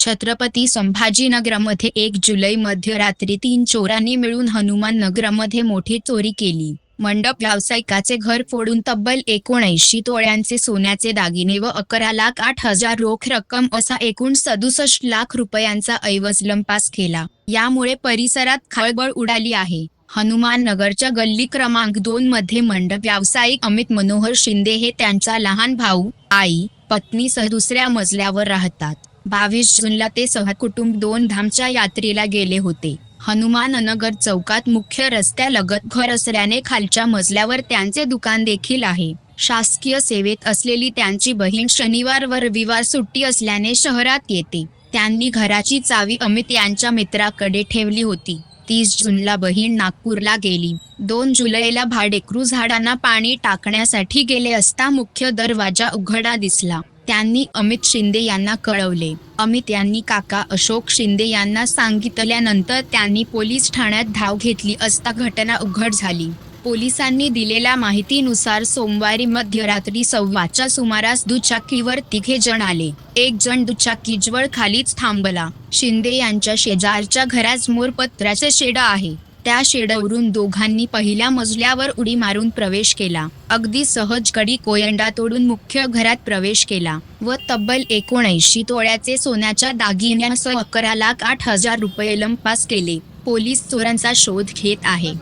छत्रपती संभाजीनगरमध्ये एक जुलै मध्यरात्री तीन चोरांनी मिळून हनुमान नगरमध्ये मोठी चोरी केली. मंडप व्यावसायिकाचे घर फोडून तब्बल एकोणऐंशी तोळ्यांचे सोन्याचे दागिने व अकरा लाख आठ हजार रोख रक्कम असा एकूण सदुसष्ट लाख रुपयांचा ऐवज लंपास केला. यामुळे परिसरात खळबळ उडाली आहे. हनुमान नगरच्या गल्ली क्रमांक दोन मध्ये मंडप व्यावसायिक अमित मनोहर शिंदे हे त्यांचा लहान भाऊ आई पत्नीसह दुसऱ्या मजल्यावर राहतात. बावीस जूनला ते सहकुटुंब दोन धामच्या यात्रेला गेले होते. हनुमाननगर चौकात मुख्य रस्त्यालगत घर असल्याने खालच्या मजल्यावर त्यांचे दुकान देखील आहे. शासकीय सेवेत असलेली त्यांची बहीण शनिवार व रविवार सुट्टी असल्याने शहरात येते. त्यांनी घराची चावी अमित यांच्या मित्राकडे ठेवली होती. तीस जूनला बहीण नागपूरला गेली. दोन जुलैला भाडेकरू झाडांना पाणी टाकण्यासाठी गेले असता मुख्य दरवाजा उघडा दिसला. त्यांनी अमित शिंदे यांना कळवले. अमित यांनी काका अशोक शिंदे यांना सांगितल्यानंतर त्यांनी पोलीस ठाण्यात धाव घेतली असता घटना उघड झाली. पोलिसांनी दिलेल्या माहितीनुसार सोमवारी मध्यरात्री सव्वाच्या सुमारास दुचाकीवर तिघे जण आले. एक जण दुचाकीजवळ खालीच थांबला. शिंदे यांच्या शेजारच्या घरासमोर पत्र्याचे शेड आहे. त्या शेडवरून दोघांनी पहिल्या मजल्यावर उडी मारून प्रवेश केला. अगदी सहज कडी कोयंडा तोडून मुख्य घरात प्रवेश केला व तब्बल एकोणऐंशी तोळ्याचे सोन्याच्या दागिन्यासह अकरा लाख आठ हजार रुपये लंपास केले. पोलीस चोरांचा शोध घेत आहे.